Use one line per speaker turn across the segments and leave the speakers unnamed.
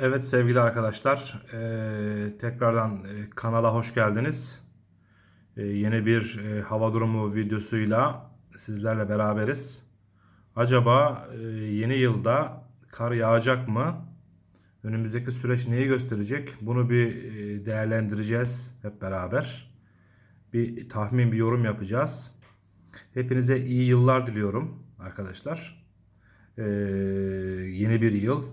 Evet sevgili arkadaşlar, eee, tekrardan eee, kanala hoş geldiniz. Eee, yeni bir eee, hava durumu videosuyla sizlerle beraberiz. Acaba eee, yeni yılda kar yağacak mı? Önümüzdeki süreç neyi gösterecek? Bunu bir eee, değerlendireceğiz hep beraber. Bir tahmin, bir yorum yapacağız. Hepinize iyi yıllar diliyorum arkadaşlar. Ee, yeni bir yıl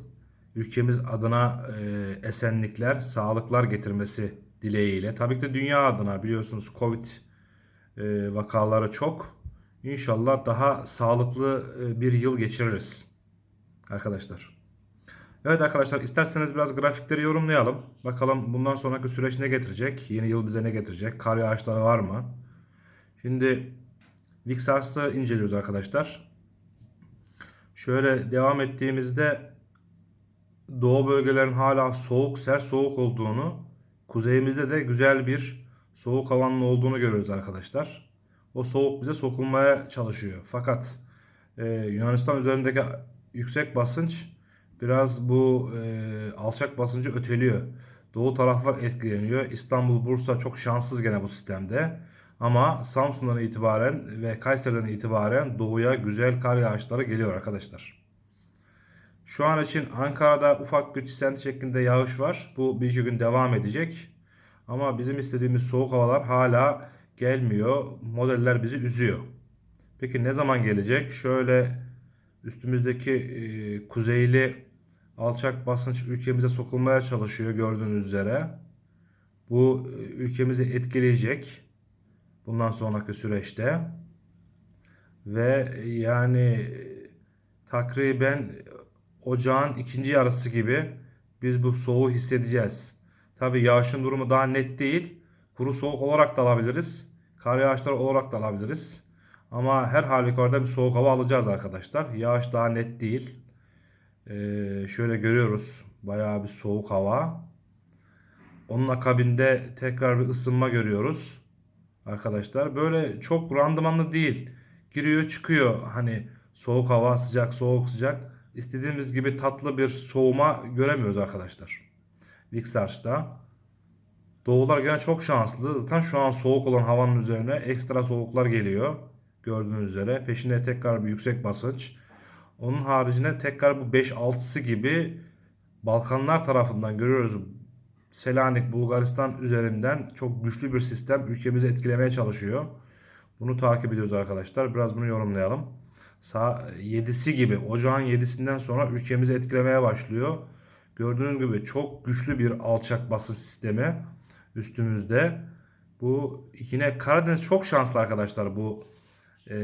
ülkemiz adına e, esenlikler, sağlıklar getirmesi dileğiyle. Tabii ki de dünya adına biliyorsunuz Covid e, vakaları çok. İnşallah daha sağlıklı e, bir yıl geçiririz arkadaşlar. Evet arkadaşlar isterseniz biraz grafikleri yorumlayalım. Bakalım bundan sonraki süreç ne getirecek? Yeni yıl bize ne getirecek? Kar yağışları var mı? Şimdi VIXARS'ı inceliyoruz arkadaşlar. Şöyle devam ettiğimizde doğu bölgelerin hala soğuk, sert soğuk olduğunu, kuzeyimizde de güzel bir soğuk havanın olduğunu görüyoruz arkadaşlar. O soğuk bize sokulmaya çalışıyor. Fakat e, Yunanistan üzerindeki yüksek basınç biraz bu e, alçak basıncı öteliyor. Doğu taraflar etkileniyor. İstanbul, Bursa çok şanssız gene bu sistemde. Ama Samsun'dan itibaren ve Kayseri'den itibaren doğuya güzel kar yağışları geliyor arkadaşlar. Şu an için Ankara'da ufak bir çisenti şeklinde yağış var. Bu bir iki gün devam edecek. Ama bizim istediğimiz soğuk havalar hala gelmiyor. Modeller bizi üzüyor. Peki ne zaman gelecek? Şöyle üstümüzdeki e, kuzeyli alçak basınç ülkemize sokulmaya çalışıyor gördüğünüz üzere. Bu e, ülkemizi etkileyecek bundan sonraki süreçte. Ve yani takriben ocağın ikinci yarısı gibi biz bu soğuğu hissedeceğiz. Tabi yağışın durumu daha net değil. Kuru soğuk olarak da alabiliriz. Kar yağışları olarak da alabiliriz. Ama her halükarda bir soğuk hava alacağız arkadaşlar. Yağış daha net değil. Ee, şöyle görüyoruz. Bayağı bir soğuk hava. Onun akabinde tekrar bir ısınma görüyoruz. Arkadaşlar böyle çok randımanlı değil. Giriyor çıkıyor hani soğuk hava sıcak soğuk sıcak. İstediğimiz gibi tatlı bir soğuma göremiyoruz arkadaşlar. Vixarch'ta. Doğular gene çok şanslı. Zaten şu an soğuk olan havanın üzerine ekstra soğuklar geliyor. Gördüğünüz üzere. Peşinde tekrar bir yüksek basınç. Onun haricinde tekrar bu 5-6'sı gibi Balkanlar tarafından görüyoruz. Selanik, Bulgaristan üzerinden çok güçlü bir sistem ülkemizi etkilemeye çalışıyor. Bunu takip ediyoruz arkadaşlar. Biraz bunu yorumlayalım. Sağ 7'si gibi ocağın 7'sinden sonra ülkemizi etkilemeye başlıyor. Gördüğünüz gibi çok güçlü bir alçak basınç sistemi üstümüzde. Bu yine Karadeniz çok şanslı arkadaşlar bu e,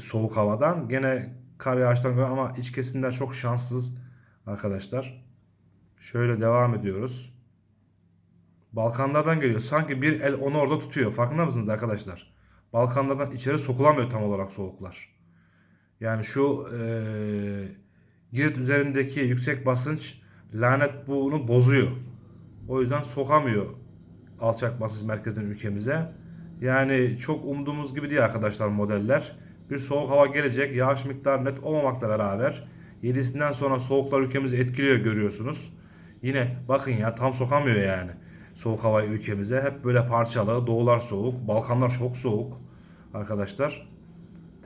soğuk havadan. Gene kar yağıştan ama iç kesimler çok şanssız arkadaşlar. Şöyle devam ediyoruz. Balkanlardan geliyor. Sanki bir el onu orada tutuyor. Farkında mısınız arkadaşlar? Balkanlardan içeri sokulamıyor tam olarak soğuklar. Yani şu e, Girit üzerindeki yüksek basınç lanet bunu bozuyor. O yüzden sokamıyor alçak basınç merkezin ülkemize. Yani çok umduğumuz gibi değil arkadaşlar modeller. Bir soğuk hava gelecek. Yağış miktarı net olmamakla beraber 7'sinden sonra soğuklar ülkemizi etkiliyor görüyorsunuz. Yine bakın ya tam sokamıyor yani soğuk havayı ülkemize. Hep böyle parçalı. Doğular soğuk. Balkanlar çok soğuk arkadaşlar.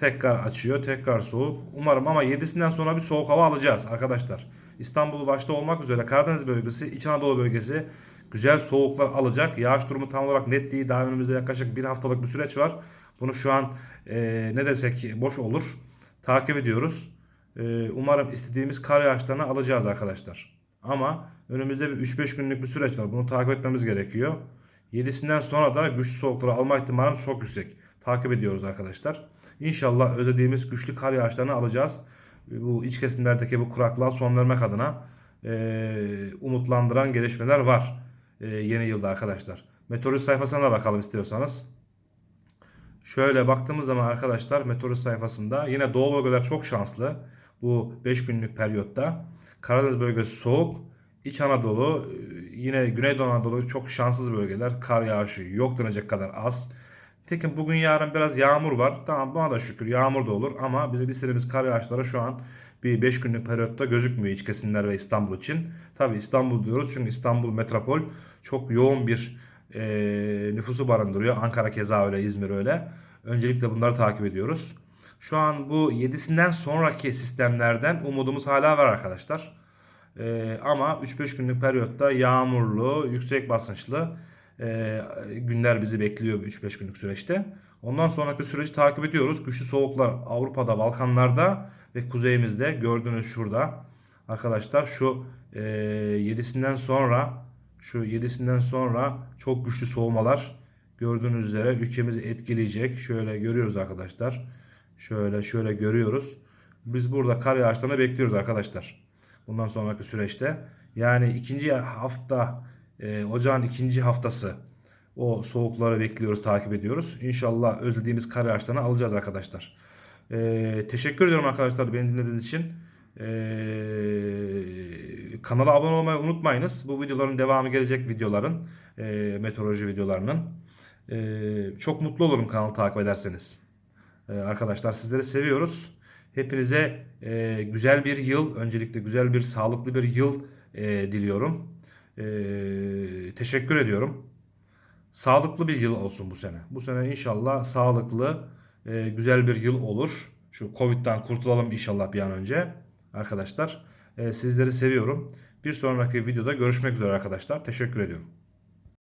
Tekrar açıyor. Tekrar soğuk. Umarım ama 7'sinden sonra bir soğuk hava alacağız arkadaşlar. İstanbul başta olmak üzere Karadeniz bölgesi, İç Anadolu bölgesi güzel soğuklar alacak. Yağış durumu tam olarak net değil. Daha önümüzde yaklaşık bir haftalık bir süreç var. Bunu şu an e, ne desek boş olur. Takip ediyoruz. E, umarım istediğimiz kar yağışlarını alacağız arkadaşlar. Ama önümüzde bir 3-5 günlük bir süreç var. Bunu takip etmemiz gerekiyor. 7'sinden sonra da güçlü soğukları alma ihtimalimiz çok yüksek. Takip ediyoruz arkadaşlar. İnşallah özlediğimiz güçlü kar yağışlarını alacağız. Bu iç kesimlerdeki bu kuraklığa son vermek adına e, umutlandıran gelişmeler var e, yeni yılda arkadaşlar. Meteorist sayfasına da bakalım istiyorsanız. Şöyle baktığımız zaman arkadaşlar meteorist sayfasında yine doğu bölgeler çok şanslı. Bu 5 günlük periyotta. Karadeniz bölgesi soğuk. İç Anadolu yine Güneydoğu Anadolu çok şanssız bölgeler. Kar yağışı yok denecek kadar az. Tekin bugün yarın biraz yağmur var. Tamam buna da şükür yağmur da olur ama bizim istediğimiz kar yağışları şu an bir 5 günlük periyotta gözükmüyor iç kesimler ve İstanbul için. Tabi İstanbul diyoruz çünkü İstanbul metropol çok yoğun bir e, nüfusu barındırıyor. Ankara keza öyle, İzmir öyle. Öncelikle bunları takip ediyoruz. Şu an bu 7'sinden sonraki sistemlerden umudumuz hala var arkadaşlar. E, ama 3-5 günlük periyotta yağmurlu, yüksek basınçlı e, günler bizi bekliyor 3-5 günlük süreçte. Ondan sonraki süreci takip ediyoruz. Güçlü soğuklar Avrupa'da, Balkanlarda ve kuzeyimizde gördüğünüz şurada. Arkadaşlar şu e, 7'sinden sonra şu 7'sinden sonra çok güçlü soğumalar gördüğünüz üzere ülkemizi etkileyecek. Şöyle görüyoruz arkadaşlar. Şöyle şöyle görüyoruz. Biz burada kar yağışlarını bekliyoruz arkadaşlar. Bundan sonraki süreçte. Yani ikinci hafta e, ocağın ikinci haftası o soğukları bekliyoruz, takip ediyoruz. İnşallah özlediğimiz kar yağışlarını alacağız arkadaşlar. E, teşekkür ediyorum arkadaşlar beni dinlediğiniz için. E, kanala abone olmayı unutmayınız. Bu videoların devamı gelecek videoların. E, meteoroloji videolarının. E, çok mutlu olurum kanalı takip ederseniz. E, arkadaşlar sizleri seviyoruz. Hepinize e, güzel bir yıl, öncelikle güzel bir, sağlıklı bir yıl e, diliyorum. E, teşekkür ediyorum. Sağlıklı bir yıl olsun bu sene. Bu sene inşallah sağlıklı, e, güzel bir yıl olur. Şu Covid'den kurtulalım inşallah bir an önce. Arkadaşlar e, sizleri seviyorum. Bir sonraki videoda görüşmek üzere arkadaşlar. Teşekkür ediyorum.